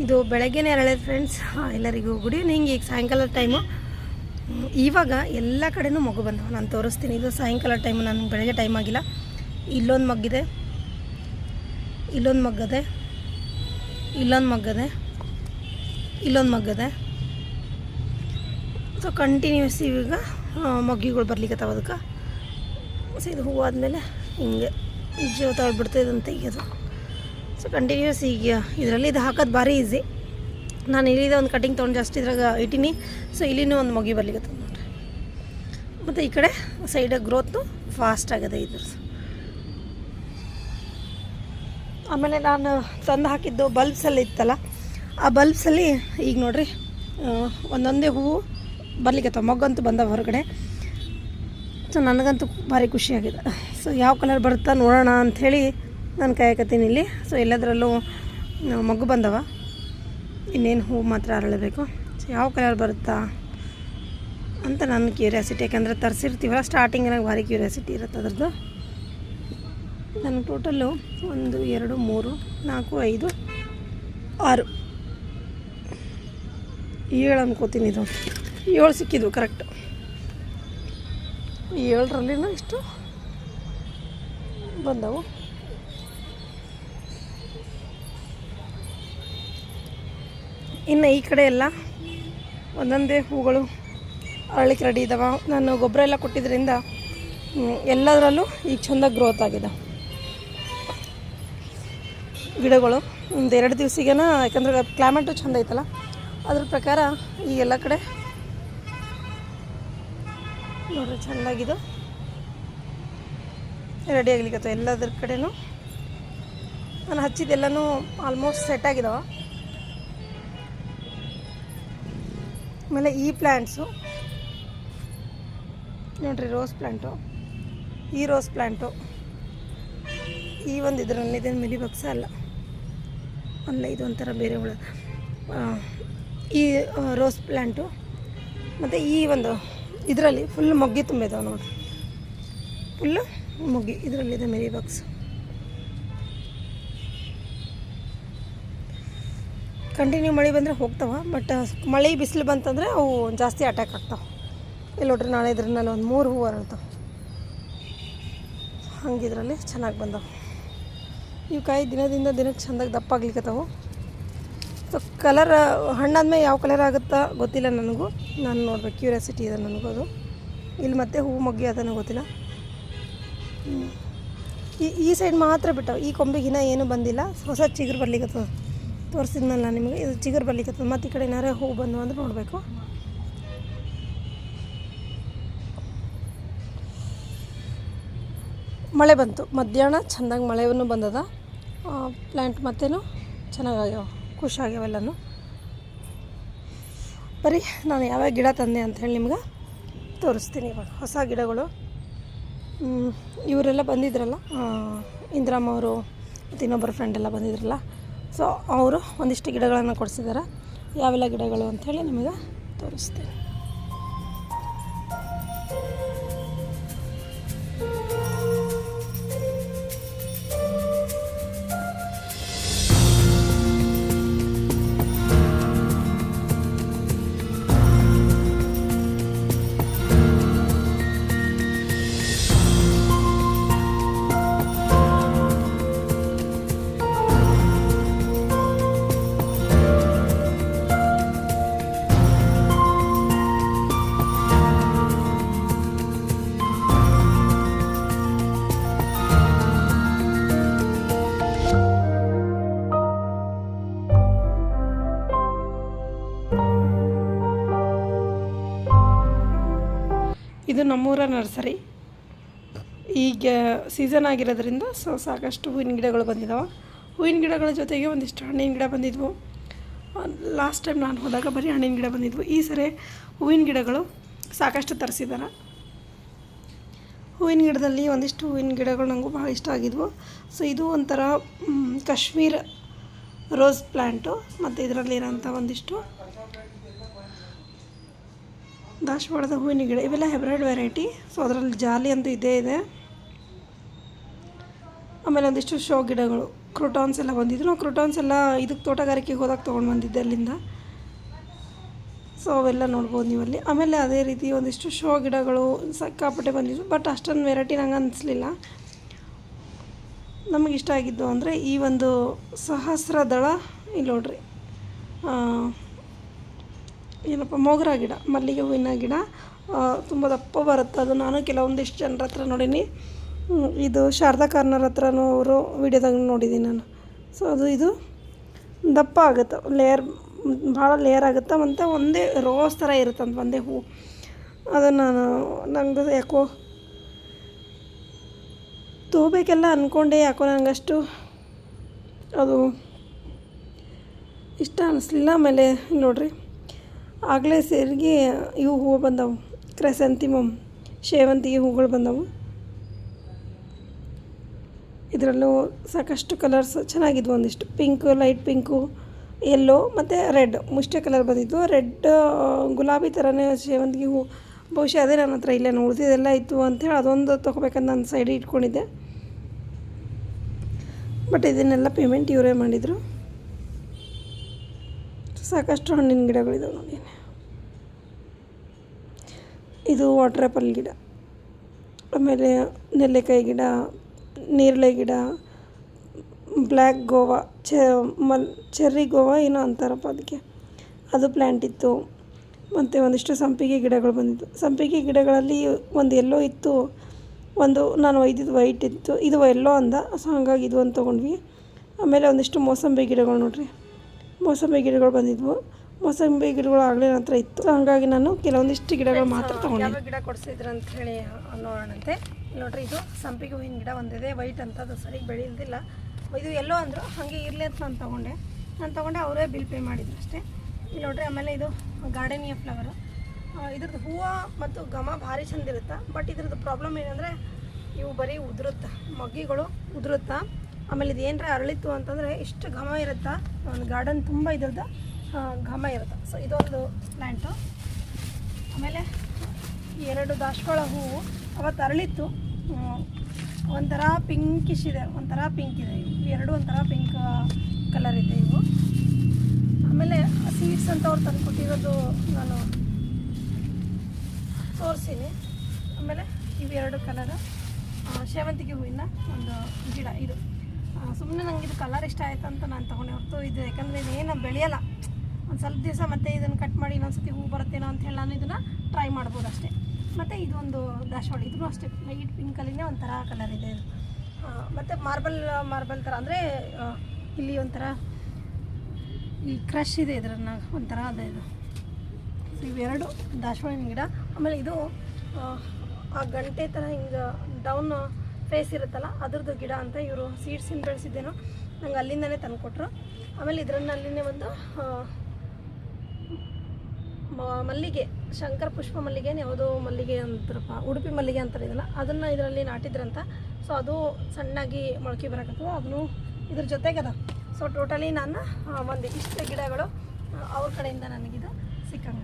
ಇದು ಬೆಳಗ್ಗೆನೇ ಎರಳೇದು ಫ್ರೆಂಡ್ಸ್ ಎಲ್ಲರಿಗೂ ಗುಡ್ ಈವ್ನಿಂಗ್ ಈಗ ಸಾಯಂಕಾಲ ಟೈಮು ಇವಾಗ ಎಲ್ಲ ಕಡೆನೂ ಮಗು ಬಂದವ ನಾನು ತೋರಿಸ್ತೀನಿ. ಇದು ಸಾಯಂಕಾಲ ಟೈಮು ನನಗೆ ಬೆಳಗ್ಗೆ ಟೈಮ್ ಆಗಿಲ್ಲ. ಇಲ್ಲೊಂದು ಮಗ್ಗಿದೆ. ಇಲ್ಲೊಂದು ಮಗ್ಗದೆ. ಇಲ್ಲೊಂದು ಮಗ್ಗದೆ. ಇಲ್ಲೊಂದು ಮಗ್ಗದೆ. ಸೊ ಕಂಟಿನ್ಯೂಸ್ ಈಗ ಮಗ್ಗಿಗಳು ಬರ್ಲಿಕ್ಕತ್ತಾವ ಅದಕ್ಕೆ ಸೊ ಇದು ಹೂವಾದ್ಮೇಲೆ ಹಿಂಗೆ ಜೀವ ತಗೊಳ್ಬಿಡ್ತು ಈಗ ತೆಗಿಯೋದು ಸೊ ಕಂಟಿನ್ಯೂಸ್ ಈಗ ಇದರಲ್ಲಿ ಇದು ಹಾಕೋದು ಭಾರಿ ಈಸಿ ನಾನು ಇಲ್ಲಿದ ಒಂದು ಕಟಿಂಗ್ ತೊಗೊಂಡು ಜಾಸ್ತಿ ಇದ್ರಾಗ ಇಟ್ಟೀನಿ. ಸೊ ಇಲ್ಲಿನೂ ಒಂದು ಮೊಗಿ ಬರ್ಲಿಕ್ಕೆ ನೋಡ್ರಿ. ಮತ್ತು ಈ ಕಡೆ ಸೈಡ ಗ್ರೋತು ಫಾಸ್ಟ್ ಆಗಿದೆ ಇದ್ರ ಆಮೇಲೆ ನಾನು ತಂದು ಹಾಕಿದ್ದು ಬಲ್ಬ್ಸಲ್ಲಿ ಇತ್ತಲ್ಲ, ಆ ಬಲ್ಬ್ಸಲ್ಲಿ ಈಗ ನೋಡ್ರಿ ಒಂದೊಂದೇ ಹೂವು ಬರ್ಲಿಕ್ಕೆ ಮೊಗ್ಗಂತೂ ಬಂದ ಹೊರಗಡೆ. ಸೊ ನನಗಂತೂ ಭಾರಿ ಖುಷಿಯಾಗಿದೆ ಸೊ ಯಾವ ಕಲರ್ ಬರುತ್ತಾ ನೋಡೋಣ ಅಂಥೇಳಿ ನಾನು ಕಾಯಕತ್ತೀನಿ ಇಲ್ಲಿ. ಸೊ ಎಲ್ಲದರಲ್ಲೂ ಮಗು ಬಂದವ. ಇನ್ನೇನು ಹೂವು ಮಾತ್ರ ಅರಳಬೇಕು. ಸೊ ಯಾವ ಕಲರ್ ಬರುತ್ತಾ ಅಂತ ನನ್ನ ಕ್ಯೂರಿಯಾಸಿಟಿ. ಯಾಕಂದರೆ ತರಿಸಿರ್ತೀವಲ್ಲ ಸ್ಟಾರ್ಟಿಂಗ್ ನನಗೆ ಭಾರಿ ಕ್ಯೂರಿಯಾಸಿಟಿ ಇರುತ್ತೆ ಅದ್ರದ್ದು. ನಾನು ಟೋಟಲ್ಲು ಒಂದು, ಎರಡು, ಮೂರು, ನಾಲ್ಕು, ಐದು, ಆರು. ಏಳು ಅನ್ಕೋತೀನಿ ಇದು. ಏಳು ಸಿಕ್ಕಿದ್ವು ಕರೆಕ್ಟ್ ಏಳರಲ್ಲಿನೂ ಇಷ್ಟು ಬಂದವು. ಇನ್ನು ಈ ಕಡೆ ಎಲ್ಲ ಒಂದೊಂದೇ ಹೂಗಳು ಅರಳಿಕೆ ರೆಡಿ ಇದ್ದಾವೆ ನಾನು ಗೊಬ್ಬರ ಎಲ್ಲ ಕೊಟ್ಟಿದ್ದರಿಂದ ಎಲ್ಲದರಲ್ಲೂ ಈಗ ಚಂದ ಗ್ರೋತ್ ಆಗಿದೆ. ಗಿಡಗಳು, ಒಂದು ಎರಡು ದಿವಸಿಗೆನ, ಯಾಕಂದ್ರೆ ಕ್ಲೈಮೇಟು ಚಂದ ಐತಲ್ಲ, ಅದ್ರ ಪ್ರಕಾರ ಈ ಎಲ್ಲ ಕಡೆ ನೋಡ್ರಿ, ಚೆಂದಾಗಿದ್ದು ರೆಡಿ ಆಗ್ಲಿಕ್ಕೆ ಎಲ್ಲದ್ರ ಕಡೆನೂ ನಾನು ಹಚ್ಚಿದ್ದೆಲ್ಲನೂ ಆಲ್ಮೋಸ್ಟ್ ಸೆಟ್ ಆಗಿದಾವ. ಆಮೇಲೆ ಈ ಪ್ಲ್ಯಾಂಟ್ಸು ನೋಡ್ರಿ ರೋಸ್ ಪ್ಲ್ಯಾಂಟು ಈ ರೋಸ್ ಪ್ಲ್ಯಾಂಟು ಈ ಒಂದು ಇದರಲ್ಲಿ ಇದೇನು ಮಿನಿ ಬಕ್ಸ ಅಲ್ಲ. ಅಲ್ಲ, ಇದು ಒಂಥರ ಬೇರೆ ಹುಳ ಈ ರೋಸ್ ಪ್ಲ್ಯಾಂಟು ಮತ್ತು ಈ ಒಂದು ಇದರಲ್ಲಿ ಫುಲ್ ಮೊಗ್ಗಿ ತುಂಬಿದಾವೆ ನೋಡಿ ಫುಲ್ಲು ಮೊಗ್ಗಿ ಇದರಲ್ಲಿದೆ ಮೆರಿ ಬಾಕ್ಸ್. ಕಂಟಿನ್ಯೂ ಮಳೆ ಬಂದರೆ ಹೋಗ್ತಾವೆ ಬಟ್ ಮಳೆ ಬಿಸಿಲು ಬಂತಂದರೆ ಅವು ಜಾಸ್ತಿ ಅಟ್ಯಾಕ್ ಆಗ್ತಾವೆ. ಇಲ್ಲಿ ನೋಡ್ರಿ ನಾಳೆ ಇದ್ರಲ್ಲಿ ಒಂದು ಮೂರು ಹೂವು ಅರಳ್ತಾವೆ ಹಂಗಿದ್ರಲ್ಲಿ ಚೆನ್ನಾಗಿ ಬಂದವು. ಇವು ಕಾಯಿ ದಿನದಿಂದ ದಿನಕ್ಕೆ ಚೆಂದಾಗಿ ದಪ್ಪ ಆಗ್ಲಿಕ್ಕತ್ತಾವು ಸೊ ಕಲರ್ ಹಣ್ಣಾದ್ಮೇಲೆ ಯಾವ ಕಲರ್ ಆಗುತ್ತಾ ಗೊತ್ತಿಲ್ಲ ನನಗೂ. ನಾನು ನೋಡ್ಬೇಕು ಕ್ಯೂರಿಯಾಸಿಟಿ ಇದೆ ನನಗೂ ಅದು. ಇಲ್ಲಿ ಮತ್ತೆ ಹೂವು ಮೊಗ್ಗಿ ಅದನ್ನು ಗೊತ್ತಿಲ್ಲ. ಈ ಈ ಸೈಡ್ ಮಾತ್ರ ಬಿಟ್ಟವು. ಈ ಕೊಂಬೆಗಿನ ಏನೂ ಬಂದಿಲ್ಲ. ಹೊಸ ಚಿಗುರು ಬರ್ಲಿಕ್ಕತ್ತದ ತೋರಿಸಿದ್ನಲ್ಲ ನಿಮಗೆ? ಇದು ಚಿಗುರು ಬರ್ಲಿಕ್ಕೆ ಮತ್ತು ಈ ಕಡೆ ಏನಾರೇ ಹೂವು ಬಂದು ಅಂದ್ರೆ ನೋಡಬೇಕು. ಮಳೆ ಬಂತು. ಮಧ್ಯಾಹ್ನ ಚೆಂದಾಗಿ ಮಳೆಯೂ ಬಂದದ. ಪ್ಲ್ಯಾಂಟ್ ಮತ್ತೇನು ಚೆನ್ನಾಗಾಗ್ಯಾವ ಖುಷಿ ಆಗ್ಯಾವೆಲ್ಲನೂ ಬರೀ ನಾನು ಯಾವ್ಯಾವ ಗಿಡ ತಂದೆ ಅಂತ ಹೇಳಿ ನಿಮ್ಗೆ ತೋರಿಸ್ತೀನಿ ಇವಾಗ. ಹೊಸ ಗಿಡಗಳು. ಇವರೆಲ್ಲ ಬಂದಿದ್ರಲ್ಲ? ಇಂದಿರಾಮ್ ಅವರು ಮತ್ತು ಇನ್ನೊಬ್ಬರ ಫ್ರೆಂಡ್ ಎಲ್ಲ ಬಂದಿದ್ರಲ್ಲ? ಸೊ ಅವರು ಒಂದಿಷ್ಟು ಗಿಡಗಳನ್ನು ಕೊಡಿಸಿದ್ದಾರೆ. ಯಾವೆಲ್ಲ ಗಿಡಗಳು ಅಂಥೇಳಿ ನಿಮಗೆ ತೋರಿಸ್ತೀನಿ. ಇದು ನಮ್ಮೂರ ನರ್ಸರಿ. ಈಗ ಸೀಸನ್ ಆಗಿರೋದ್ರಿಂದ ಸೊ ಸಾಕಷ್ಟು ಹೂವಿನ ಗಿಡಗಳು ಬಂದಿದ್ದಾವೆ ಹೂವಿನ ಗಿಡಗಳ ಜೊತೆಗೆ ಒಂದಿಷ್ಟು ಹಣ್ಣಿನ ಗಿಡ ಬಂದಿದ್ವು. ಲಾಸ್ಟ್ ಟೈಮ್ ನಾನು ಹೋದಾಗ ಬರೀ ಹಣ್ಣಿನ ಗಿಡ ಬಂದಿದ್ವು. ಈ ಸರಿ ಹೂವಿನ ಗಿಡಗಳು ಸಾಕಷ್ಟು ತರಿಸಿದ್ದಾರೆ ಹೂವಿನ ಗಿಡದಲ್ಲಿ ಒಂದಿಷ್ಟು ಹೂವಿನ ಗಿಡಗಳು ನನಗೂ ಭಾಳ ಇಷ್ಟ ಆಗಿದ್ವು. ಸೊ ಇದು ಒಂಥರ ಕಾಶ್ಮೀರ ರೋಸ್ ಪ್ಲ್ಯಾಂಟು ಮತ್ತು ಇದರಲ್ಲಿರೋಂಥ ಒಂದಿಷ್ಟು ದಾಸವಾಳದ ಹೂವಿನ ಗಿಡ, ಇವೆಲ್ಲ ಹೆಬ್ರಾಯ್ಡ್ ವೆರೈಟಿ. ಸೊ ಅದರಲ್ಲಿ ಜಾಲಿ ಅಂತೂ ಇದೇ ಇದೆ. ಆಮೇಲೆ ಒಂದಿಷ್ಟು ಶೋ ಗಿಡಗಳು, ಕ್ರೋಟಾನ್ಸ್ ಎಲ್ಲ ಬಂದಿದ್ರು ನಾವು ಕ್ರೋಟಾನ್ಸ್ ಎಲ್ಲ ಇದಕ್ಕೆ ತೋಟಗಾರಿಕೆಗೆ ಹೋದಾಗ ತೊಗೊಂಡು ಬಂದಿದ್ದೆ ಅಲ್ಲಿಂದ. ಸೊ ಅವೆಲ್ಲ ನೋಡ್ಬೋದು ನೀವು ಅಲ್ಲಿ ಆಮೇಲೆ ಅದೇ ರೀತಿ ಒಂದಿಷ್ಟು ಶೋ ಗಿಡಗಳು ಸಿಕ್ಕಾಪಟ್ಟೆ ಬಂದಿದ್ವು ಬಟ್ ಅಷ್ಟೊಂದು ವೆರೈಟಿ ನಂಗೆ ಅನಿಸ್ಲಿಲ್ಲ. ನಮಗಿಷ್ಟ ಆಗಿದ್ದು ಅಂದರೆ ಈ ಒಂದು ಸಹಸ್ರ ದಳ ಇಲ್ಲಿ ನೋಡ್ರಿ ಏನಪ್ಪ, ಮೋಗರ ಗಿಡ ಮಲ್ಲಿಗೆ ಹೂವಿನ ಗಿಡ ತುಂಬ ದಪ್ಪ ಬರುತ್ತೆ. ಅದು ನಾನು ಕೆಲವೊಂದಿಷ್ಟು ಜನರ ಹತ್ರ ನೋಡೀನಿ. ಇದು ಶಾರದಾ ಕಾರ್ನರ್ ಹತ್ರನೂ ಅವರು ವಿಡಿಯೋದಾಗ ನೋಡಿದ್ದೀನಿ ನಾನು. ಸೊ ಅದು ಇದು ದಪ್ಪ ಆಗುತ್ತೆ. ಲೇಯರ್ ಭಾಳ ಲೇಯರ್ ಆಗುತ್ತೆ. ಮತ್ತು ಒಂದೇ ರೋಸ್ ಥರ ಇರುತ್ತೆ ಅಂತ ಒಂದೇ ಹೂ. ಅದನ್ನು ನಾನು ನಂಗೆ ಯಾಕೋ ತೋಬೇಕೆಲ್ಲ ಅಂದ್ಕೊಂಡೆ ಯಾಕೋ ನನಗಷ್ಟು ಅದು ಇಷ್ಟ ಅನ್ನಿಸ್ಲಿಲ್ಲ ಆಮೇಲೆ ನೋಡ್ರಿ. ಆಗಲೇ ಸೇರಿಗೆ ಇವು ಹೂವು ಬಂದವು. ಕ್ರೆಸಂತಿಮಮ್ ಸೇವಂತಿಗೆ ಹೂಗಳು ಬಂದವು. ಇದರಲ್ಲೂ ಸಾಕಷ್ಟು ಕಲರ್ಸ್ ಚೆನ್ನಾಗಿದ್ವು ಒಂದಿಷ್ಟು. ಪಿಂಕು, ಲೈಟ್ ಪಿಂಕು, ಎಲ್ಲೋ ಮತ್ತು ರೆಡ್. ಮುಷ್ಟೆ ಕಲರ್ ಬಂದಿದ್ದು ರೆಡ್, ಗುಲಾಬಿ ಥರನೇ ಸೇವಂತಿಗೆ ಹೂ ಬಹುಶಃ ಅದೇ ನನ್ನ ಹತ್ರ ಇಲ್ಲೇ ಉಳಿದಿದೆಲ್ಲ ಇತ್ತು ಅಂಥೇಳಿ ಅದೊಂದು ತೊಗೋಬೇಕಂತ ನಾನು ಸೈಡಿಗೆ ಇಟ್ಕೊಂಡಿದ್ದೆ. ಬಟ್ ಇದನ್ನೆಲ್ಲ ಪೇಮೆಂಟ್ ಇವರೇ ಮಾಡಿದರು. ಸಾಕಷ್ಟು ಹಣ್ಣಿನ ಗಿಡಗಳಿದಾವೆ ನೋಡಿ. ಇದು ವಾಟರ್ ಆ್ಯಪಲ್ ಗಿಡ. ಆಮೇಲೆ ನೆಲ್ಲೆಕಾಯಿ ಗಿಡ, ನೇರಳೆ ಗಿಡ ಬ್ಲ್ಯಾಕ್ ಗೋವಾ, ಚೆ, ಮಲ್ ಚೆರ್ರಿ ಗೋವಾ ಏನೋ ಅಂತಾರಪ್ಪ ಅದಕ್ಕೆ. ಅದು ಪ್ಲ್ಯಾಂಟ್ ಇತ್ತು. ಮತ್ತು ಒಂದಿಷ್ಟು ಸಂಪಿಗೆ ಗಿಡಗಳು ಬಂದಿತ್ತು. ಸಂಪಿಗೆ ಗಿಡಗಳಲ್ಲಿ ಒಂದು ಎಲ್ಲೋ ಇತ್ತು, ಒಂದು ನಾನು ಒಯ್ದಿದ್ದು ವೈಟ್ ಇತ್ತು. ಇದು ಎಲ್ಲೋ ಅಂದ, ಸೊ ಹಾಗಾಗಿ ಇದು ಒಂದು ತೊಗೊಂಡ್ವಿ. ಆಮೇಲೆ ಒಂದಿಷ್ಟು ಮೋಸಂಬಿ ಗಿಡಗಳು ನೋಡ್ರಿ. ಮೋಸಂಬಿ ಗಿಡಗಳು ಬಂದಿದ್ವು. ಮೋಸಂಬಿ ಗಿಡಗಳು ಆಗಲೇ ನಂತರ ಇತ್ತು. ಹಾಗಾಗಿ ನಾನು ಕೆಲವೊಂದಿಷ್ಟು ಗಿಡಗಳು ಮಾತ್ರ ತೊಗೊಂಡೆ ಯಾವ ಗಿಡ ಕೊಡಿಸಿದ್ರು ಅಂತ ಹೇಳಿ ನೋಡೋಣಂತೆ. ನೋಡ್ರಿ ಇದು ಸಂಪಿಗೆ ಹೂವಿನ ಗಿಡ ಒಂದಿದೆ. ವೈಟ್ ಅಂತ ಅದು ಸರಿ ಬೆಳೆಯೋದಿಲ್ಲ. ಇದು ಎಲ್ಲೋ ಅಂದರು ಹಾಗೆ ಇರಲಿ ಅಂತ ನಾನು ತೊಗೊಂಡೆ. ನಾನು ತಗೊಂಡೆ ಅವರೇ ಬಿಲ್ ಪೇ ಮಾಡಿದ್ರು ಅಷ್ಟೇ. ಇಲ್ಲಿ ನೋಡ್ರಿ ಆಮೇಲೆ ಇದು ಗಾರ್ಡನಿಯ ಫ್ಲವರ್ ಇದ್ರದ್ದು ಹೂವು ಮತ್ತು ಘಮ ಭಾರಿ ಚಂದ ಇರುತ್ತೆ? ಬಟ್ ಇದ್ರದ್ದು ಪ್ರಾಬ್ಲಮ್ ಏನಂದರೆ ಇವು ಬರೀ ಉದುರುತ್ತೆ? ಮೊಗ್ಗಿಗಳು ಉದುರುತ್ತಾ? ಆಮೇಲೆ ಇದು ಏನರ ಅರಳಿತ್ತು ಅಂತಂದರೆ ಇಷ್ಟು ಘಮ ಇರುತ್ತಾ? ಒಂದು ಗಾರ್ಡನ್ ತುಂಬ ಇದ್ರದ್ದು ಘಮ ಇರುತ್ತೆ? ಸೊ ಇದೊಂದು ಪ್ಲ್ಯಾಂಟು ಆಮೇಲೆ ಎರಡು ದಾಶ್ಕೊಳ ಹೂವು. ಅವತ್ತು ಅರಳಿತ್ತು. ಒಂಥರ ಪಿಂಕಿಶ್ ಇದೆ, ಒಂಥರ ಪಿಂಕ್ ಇದೆ ಇವು. ಎರಡು ಒಂಥರ ಪಿಂಕ್ ಕಲರ್ ಇದೆ ಇವು. ಆಮೇಲೆ ಸೀಡ್ಸ್ ಅಂತ ಅವ್ರು ತಂದು ಕೊಟ್ಟಿರೋದು ನಾನು ತೋರಿಸೀನಿ. ಆಮೇಲೆ ಇವೆರಡು ಕಲರ್ ಸೇವಂತಿಗೆ ಹೂವಿನ ಒಂದು ಗಿಡ, ಇದು. ಸುಮ್ಮನೆ ನಂಗೆ ಇದು ಕಲರ್ ಇಷ್ಟ ಆಯ್ತು ಅಂತ ನಾನು ತೊಗೊಂಡೆ. ಹೊರತು ಇದು ಯಾಕಂದರೆ ಇದೇನು ಬೆಳೆಯಲ್ಲ. ಒಂದು ಸ್ವಲ್ಪ ದಿವಸ ಮತ್ತೆ ಇದನ್ನು ಕಟ್ ಮಾಡಿ ಇನ್ನೊಂದ್ಸತಿ ಹೂ ಬರುತ್ತೇನೋ ಅಂತ ಹೇಳಿ ನಾನು ಇದನ್ನು ಟ್ರೈ ಮಾಡ್ಬೋದು ಅಷ್ಟೇ. ಮತ್ತು ಇದೊಂದು ದಾಸವಾಳ ಇದೂ ಅಷ್ಟೇ. ಲೈಟ್ ಪಿಂಕಲ್ಲಿನೇ ಒಂಥರ ಕಲರ್ ಇದೆ ಇದು. ಮತ್ತು ಮಾರ್ಬಲ್ ಮಾರ್ಬಲ್ ಥರ ಅಂದರೆ ಇಲ್ಲಿ ಒಂಥರ, ಈ ಕ್ರಶ್ ಇದೆ ಇದ್ರನ್ನ. ಒಂಥರ ಅದೇ ಇದು. ಇವೆರಡು ದಾಸವಾಳಿನ ಗಿಡ. ಆಮೇಲೆ ಇದು, ಆ ಗಂಟೆ ಥರ ಹಿಂಗೆ ಡೌನ್ ಫೇಸ್ ಇರುತ್ತಲ್ಲ, ಅದ್ರದ್ದು ಗಿಡ ಅಂತ ಇವರು ಸೀಡ್ಸಿಂದ ಬೆಳೆಸಿದ್ದೇನೋ, ನಂಗೆ ಅಲ್ಲಿಂದನೇ ತಂದುಕೊಟ್ರು ಆಮೇಲೆ ಇದರನ್ನ ಅಲ್ಲಿನೇ ಒಂದು ಮಲ್ಲಿಗೆ, ಶಂಕರ ಪುಷ್ಪ ಮಲ್ಲಿಗೆ ಯಾವುದೋ ಮಲ್ಲಿಗೆ ಅಂತಾರಪ್ಪ ಉಡುಪಿ ಮಲ್ಲಿಗೆ ಅಂತಾರೆ ಇದೆಲ್ಲ ಅದನ್ನು ಇದರಲ್ಲಿ ನಾಟಿದ್ರಂತ. ಸೊ ಅದು ಸಣ್ಣಾಗಿ ಮೊಳಕೆ ಬರಕತ್ತು ಅದನ್ನು ಇದ್ರ ಜೊತೆಗದ ಸೊ ಟೋಟಲಿ ನಾನು ಒಂದು ಇಷ್ಟು ಗಿಡಗಳು ಅವ್ರ ಕಡೆಯಿಂದ ನನಗಿದು ಸಿಕ್ಕಂಗೆ.